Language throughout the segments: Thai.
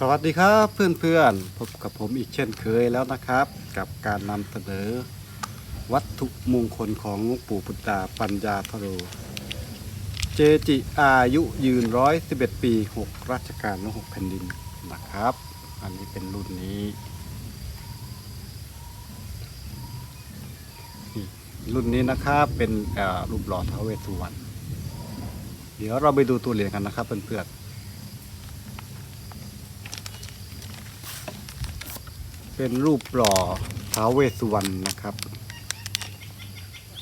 สวัสดีครับเพื่อนๆพบกับผมอีกเช่นเคยแล้วนะครับ กับการนำเสนอ วัตถุมงคลของหลวงปู่ปุตตาปัญญาพโรเจจิอายุยืนร้อยสิบเอ็ดปีหกราชการและหกแผ่นดินนะครับ อันนี้เป็นรุ่นนี้นี่รุ่นนี้นะครับเป็นรูปหล่อท้าวเวสสุวรรณเดี๋ยวเราไปดูตัวเหรียญกันนะครับเพื่อนๆ เป็นรูปหล่อท้าวเวสสุวรรณนะครับ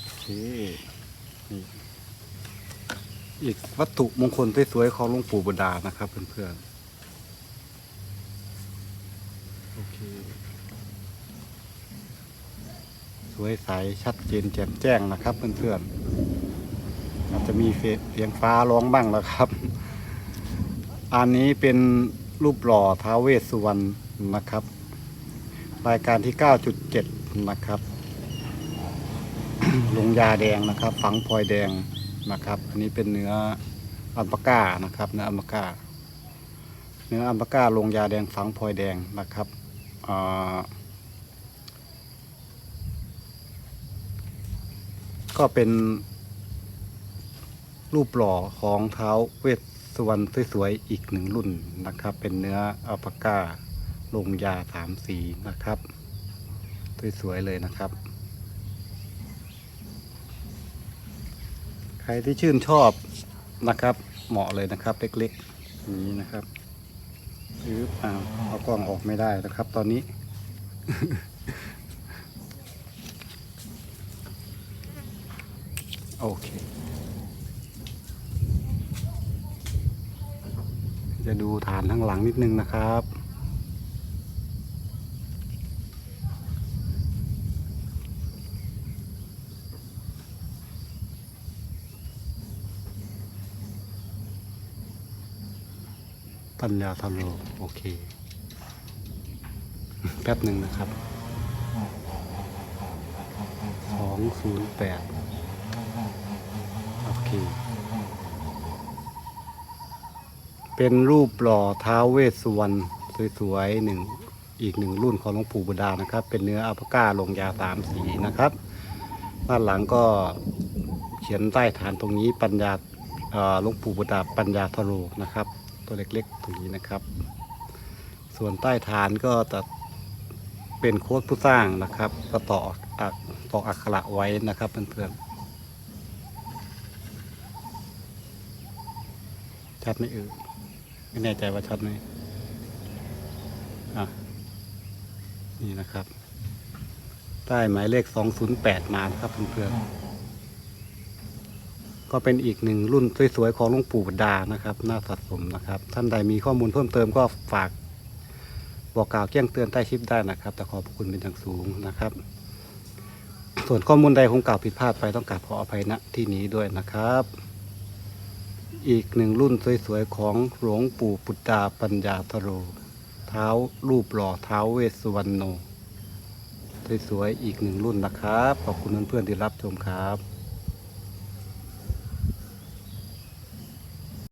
โอเคนี่อีกวัตถุมงคลสวยๆของหลวงปู่บุดานะครับเพื่อนๆโอเคสวยใสชัดเจนแจ่มแจ้งนะครับเพื่อนๆอาจจะมีเสียงฟ้าร้องบ้างแล้วครับ อันนี้เป็นรูปหล่อท้าวเวสสุวรรณนะครับ รายการที่ 9.7 นะครับ ลงยาแดงนะครับ ฝังพลอยแดงนะครับ อันนี้เป็นเนื้ออัมปาก้านะครับ เนื้ออัมปาก้า เนื้ออัมปาก้าลงยาแดงฝังพลอยแดงนะครับก็เป็น รูปหล่อของเท้าเวสสุวรรณสวยๆอีกหนึ่งรุ่นนะครับ เป็นเนื้ออัลปาก้า ลงยาสามสีนะครับ สวยๆเลยนะครับ ใครที่ชื่นชอบนะครับ เหมาะเลยนะครับ เล็กๆอย่างนี้นะครับหรือเอาเอากล้องออกไม่ได้นะครับ ตอนนี้ โอเค จะดูฐานข้างหลังนิดนึงนะครับ ปัญญาธรรมโลโอเค แป๊บหนึ่งนะครับสองศูนย์แปดโอเค เป็นรูปหล่อท้าวเวสสุวรรณสวยๆหนึ่งอีกหนึ่งรุ่นของหลวงปู่บุดานะครับ เป็นเนื้ออัลปาก้าลงยาสามสีนะครับ ด้านหลังก็เขียนใต้ฐานตรงนี้ปัญญาหลวงปู่บุดาปัญญาทโรนะครับ ตัวเล็กๆตรงนี้นะครับ ส่วนใต้ฐานก็จะเป็นโค้ดผู้สร้างนะครับ ก็ต่ออักต่ออักขระไว้นะครับเพื่อนๆชัดไหมเออไม่แน่ใจว่าชัดไหมอะนี่นะครับได้หมายเลข 208 มานะครับเพื่อนๆ ก็เป็นอีกหนึ่งรุ่นสวยๆของหลวงปู่ดานะครับน่าสะสมนะครับ ท่านใดมีข้อมูลเพิ่มเติมก็ฝากบอกกล่าวแจ้งเตือนใต้คลิปได้นะครับแต่ขอบพระคุณเป็นอย่างสูงนะครับ ส่วนข้อมูลใดคงกล่าวผิดพลาดไปต้องกราบขออภัยณที่นี้ด้วยนะครับ อีกหนึ่งรุ่นสวยๆของหลวงปู่ปุตตาปัญญาทโรเท้ารูปหล่อเท้าเวสสุวรรณโนสวยๆอีกหนึ่งรุ่นนะครับ ขอบคุณเพื่อนๆที่รับชมครับ